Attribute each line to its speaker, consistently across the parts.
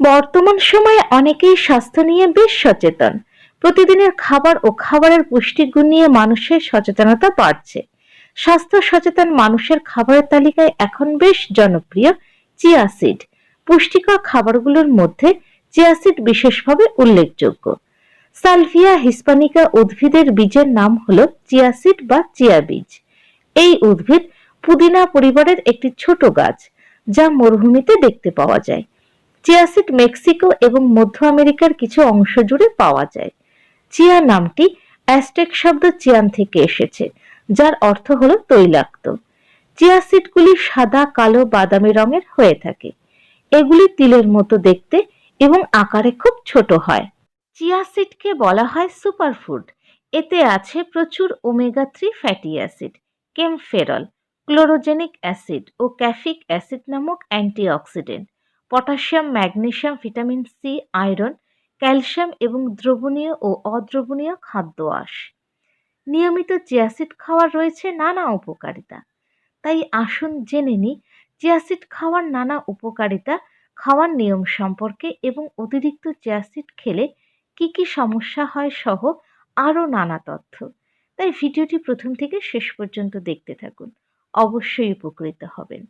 Speaker 1: বর্তমান সময়ে অনেকেই স্বাস্থ্য নিয়ে বেশ সচেতন। প্রতিদিনের খাবার ও খাবারের পুষ্টিগুণ নিয়ে মানুষের সচেতনতা বাড়ছে। স্বাস্থ্য সচেতন মানুষের খাবারের তালিকায় এখন বেশ জনপ্রিয় চিয়া সিড। পুষ্টিকর খাবারগুলোর মধ্যে চিয়া সিড বিশেষভাবে উল্লেখযোগ্য। সালভিয়া হিসপানিকা উদ্ভিদের বীজের নাম হলো চিয়া সিড বা চিয়া বীজ। এই উদ্ভিদ পুদিনা পরিবারের একটি ছোট গাছ, যা মরুভূমিতে দেখতে পাওয়া যায়। চিয়া সিড মেক্সিকো এবং মধ্য আমেরিকার কিছু অংশ জুড়ে পাওয়া যায়। চিয়া নামটি অ্যাস্টেক শব্দ চিয়ান থেকে এসেছে, যার অর্থ হলো তৈলাক্ত। চিয়া সিডগুলি সাদা, কালো, বাদামি রঙের হয়ে থাকে। এগুলি তিলের মতো দেখতে এবং আকারে খুব ছোট হয়। চিয়া সিডকে বলা হয় সুপারফুড। এতে আছে প্রচুর omega three fatty acid, kaempferol chlorogenic acid ও ক্যাফিক অ্যাসিড নামক antioxidant, potassium magnesium vitamin C, iron, calcium এবং দ্রবণীয় ও অদ্রবণীয় খাদ্য আঁশ। নিয়মিত চিয়াসিড খাওয়ার রয়েছে নানা উপকারিতা। তাই আসুন জেনে নিই, চিয়াসিড খাওয়ার নানা উপকারিতা, খাওয়ার নিয়ম সম্পর্কে এবং অতিরিক্ত চিয়াসিড খেলে কি কি সমস্যা হয় সহ আরও নানা তথ্য। তাই ভিডিওটি প্রথম থেকে শেষ পর্যন্ত দেখতে থাকুন। অবশ্যই উপকৃত হবেন।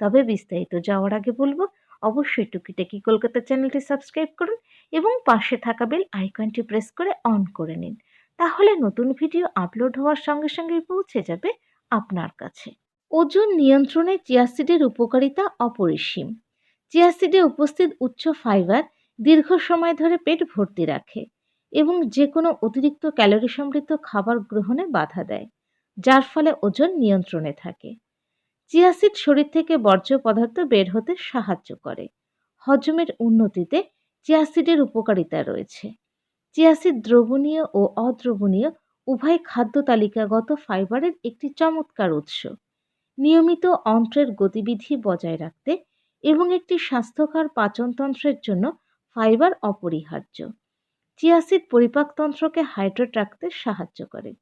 Speaker 1: তবে বিস্তারিত যাওয়ার আগে বলব, অবশ্যই টুকিটাকি কলকাতা চ্যানেলটি সাবস্ক্রাইব করুন এবং পাশে থাকা বেল আইকনটি প্রেস করে অন করে নিন। তাহলে নতুন ভিডিও আপলোড হওয়ার সঙ্গে সঙ্গেই পৌঁছে যাবে আপনার কাছে। ওজন নিয়ন্ত্রণে চিয়াসিডের উপকারিতা অপরিসীম। চিয়াসিডে উপস্থিত উচ্চ ফাইবার দীর্ঘ সময় ধরে পেট ভর্তি রাখে এবং যে কোনো অতিরিক্ত ক্যালোরি সমৃদ্ধ খাবার গ্রহণে বাধা দেয়। যার ফলে ওজন নিয়ন্ত্রণে থাকে। চিয়াসিড শরীর থেকে বর্জ্য পদার্থ বের হতে সাহায্য করে। হজমের উন্নতিতে চিয়াসিডের উপকারিতা রয়েছে। চিয়াসিড দ্রবণীয় ও অদ্রবণীয় উভয় খাদ্য তালিকাগত ফাইবারের একটি চমৎকার উৎস। নিয়মিত অন্ত্রের গতিবিধি বজায় রাখতে এবং একটি স্বাস্থ্যকর পাচনতন্ত্রের জন্য ফাইবার অপরিহার্য। চিয়াসিড পরিপাকতন্ত্রকে হাইড্রেট রাখতে সাহায্য করে।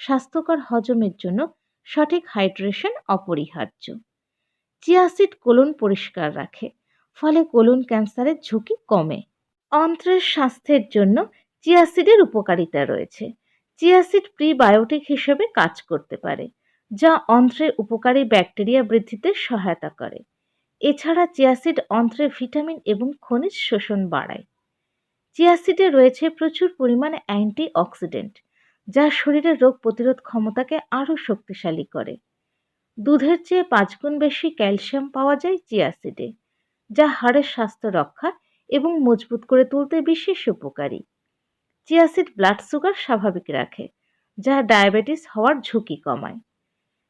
Speaker 1: স্বাস্থ্যকর হজমের জন্য সঠিক হাইড্রেশন অপরিহার্য। চিয়াসিড কোলন পরিষ্কার রাখে, ফলে কোলন ক্যান্সারের ঝুঁকি কমে। অন্ত্রের স্বাস্থ্যের জন্য চিয়াসিডের উপকারিতা রয়েছে। চিয়াসিড প্রিবায়োটিক হিসেবে কাজ করতে পারে, যা অন্ত্রের উপকারী ব্যাকটেরিয়া বৃদ্ধিতে সহায়তা করে। এছাড়া চিয়াসিড অন্ত্রে ভিটামিন এবং খনিজ শোষণ বাড়ায়। চিয়াসিডে রয়েছে প্রচুর পরিমাণে অ্যান্টি অক্সিডেন্ট যা শরীরের রোগ প্রতিরোধ ক্ষমতাকে আরও শক্তিশালী করে। দুধের চেয়ে পাঁচগুণ বেশি ক্যালসিয়াম পাওয়া যায় চিয়াসিডে যা হাড়ের স্বাস্থ্য রক্ষা এবং মজবুত করে তুলতে বিশেষ উপকারী। চিয়াসিড ব্লাড সুগার স্বাভাবিক রাখে, যা ডায়াবেটিস হওয়ার ঝুঁকি কমায়।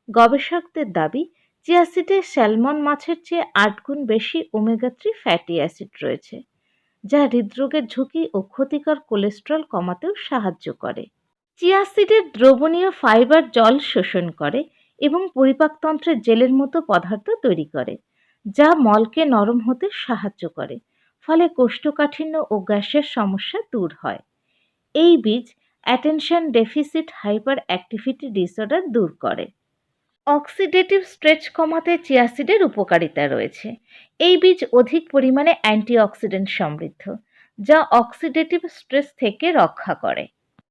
Speaker 1: গবেষকদের দাবি চিয়াসিডে স্যালমন মাছের চেয়ে আট গুণ বেশি ওমেগা থ্রি ফ্যাটি অ্যাসিড রয়েছে, যা হৃদরোগের ঝুঁকি ও ক্ষতিকর কোলেস্ট্রল কমাতেও সাহায্য করে। চিয়াসিডের দ্রবণীয় ফাইবার জল শোষণ করে এবং পরিপাকতন্ত্রের জেলের মতো পদার্থ তৈরি করে, যা মলকে নরম হতে সাহায্য করে, ফলে কোষ্ঠকাঠিন্য ও গ্যাসের সমস্যা দূর হয়। এই বীজ attention deficit hyperactivity disorder দূর করে। অক্সিডেটিভ স্ট্রেচ কমাতে চিয়াসিডের উপকারিতা রয়েছে। এই বীজ অধিক পরিমাণে অ্যান্টিঅক্সিডেন্ট সমৃদ্ধ, যা অক্সিডেটিভ স্ট্রেস থেকে রক্ষা করে।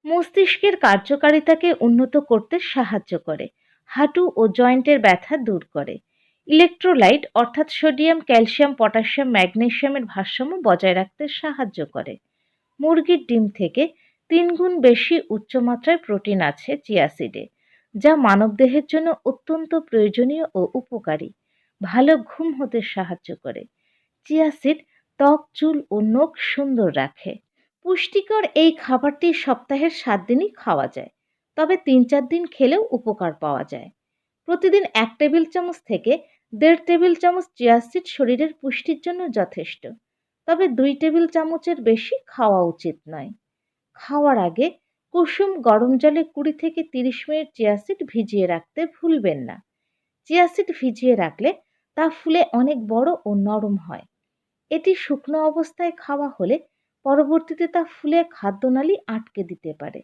Speaker 1: মস্তিষ্কের কার্যকারিতাকে উন্নত করতে সাহায্য করে, হাঁটু ও জয়েন্টের ব্যথা দূর করে। ইলেকট্রোলাইট অর্থাৎ সোডিয়াম, ক্যালসিয়াম, পটাশিয়াম ম্যাগনেসিয়ামের ভারসাম্য বজায় রাখতে সাহায্য করে। মুরগির ডিম থেকে তিনগুণ বেশি উচ্চমাত্রায় প্রোটিন আছে চিয়াসিডে, যা মানবদেহের জন্য অত্যন্ত প্রয়োজনীয় ও উপকারী। ভালো ঘুম হতে সাহায্য করে। চিয়াসিড ত্বক, চুল ও নখ সুন্দর রাখে। পুষ্টিকর এই খাবারটি সপ্তাহের সাত দিনই খাওয়া যায়, তবে তিন চার দিন খেলেও উপকার পাওয়া যায়। প্রতিদিন এক টেবিল চামচ থেকে দেড় টেবিল চামচ চিয়াসিড শরীরের পুষ্টির জন্য যথেষ্ট, তবে দুই টেবিল চামচের বেশি খাওয়া উচিত নয়। খাওয়ার আগে কুসুম গরম জলে কুড়ি থেকে তিরিশ মিনিট চিয়াসিড ভিজিয়ে রাখতে ভুলবেন না। চিয়াসিড ভিজিয়ে রাখলে তা ফুলে অনেক বড় ও নরম হয়। এটি শুকনো অবস্থায় খাওয়া হলে পরবর্তীতে তা ফুলে খাদ্যনালী আটকে দিতে পারে।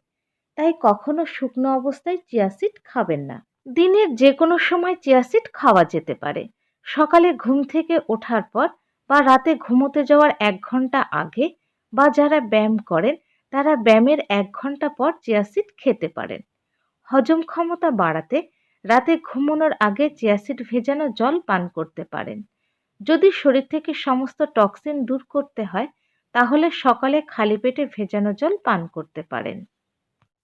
Speaker 1: তাই কখনো শুকনো অবস্থায় চিয়াসিড খাবেন না। দিনের যে কোনো সময় চিয়াসিড খাওয়া যেতে পারে। সকালে ঘুম থেকে ওঠার পর বা রাতে ঘুমোতে যাওয়ার এক ঘণ্টা আগে বা যারা ব্যায়াম করেন, তারা ব্যায়ামের এক ঘণ্টা পর চিয়াসিড খেতে পারেন। হজম ক্ষমতা বাড়াতে রাতে ঘুমানোর আগে চিয়াসিড ভেজানো জল পান করতে পারেন। যদি শরীর থেকে সমস্ত টক্সিন দূর করতে হয় তাহলে সকালে খালি পেটে ভেজানো জল পান করতে পারেন।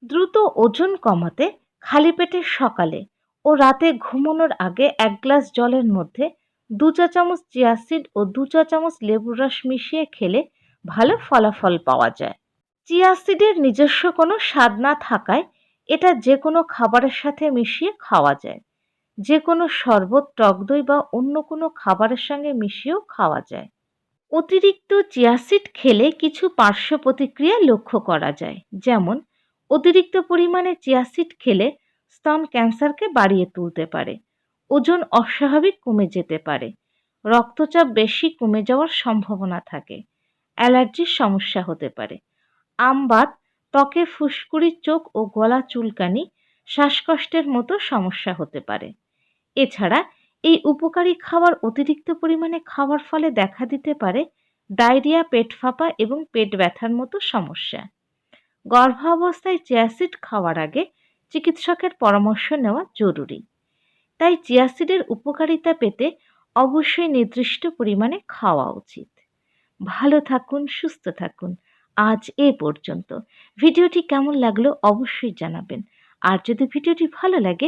Speaker 1: দ্রুত ওজন কমাতে খালি পেটে সকালে ও রাতে ঘুমানোর আগে এক গ্লাস জলের মধ্যে দু চা চামচ চিয়াসিড ও দু চা চামচ লেবুর রস মিশিয়ে খেলে ভালো ফলাফল পাওয়া যায়। চিয়াসিডের নিজস্ব কোনো স্বাদ না থাকায় এটা যে কোনো খাবারের সাথে মিশিয়ে খাওয়া যায়। যে কোনো শরবত, টক দই বা অন্য কোনো খাবারের সঙ্গে মিশিয়েও খাওয়া যায়। অতিরিক্ত চিয়াসিড খেলে কিছু পার্শ্ব প্রতিক্রিয়া লক্ষ্য করা যায়। যেমন, অতিরিক্ত পরিমাণে চিয়াসিড খেলে স্তন ক্যান্সারকে বাড়িয়ে তুলতে পারে, ওজন অস্বাভাবিক কমে যেতে পারে, রক্তচাপ বেশি কমে যাওয়ার সম্ভাবনা থাকে, অ্যালার্জির সমস্যা হতে পারে আমবাত ত্বকে ফুসকুড়ি চোখ ও গলা চুলকানি, শ্বাসকষ্টের মতো সমস্যা হতে পারে। এছাড়া এই উপকারী খাবার অতিরিক্ত পরিমাণে খাওয়ার ফলে দেখা দিতে পারে ডায়রিয়া, পেট ফাঁপা এবং পেট ব্যথার মতো সমস্যা। গর্ভাবস্থায় চিয়াসিড খাওয়ার আগে চিকিৎসকের পরামর্শ নেওয়া জরুরি। তাই চিয়াসিডের উপকারিতা পেতে অবশ্যই নির্দিষ্ট পরিমাণে খাওয়া উচিত। ভালো থাকুন, সুস্থ থাকুন। আজ এ পর্যন্ত। ভিডিওটি কেমন লাগল অবশ্যই জানাবেন। আর যদি ভিডিওটি ভালো লাগে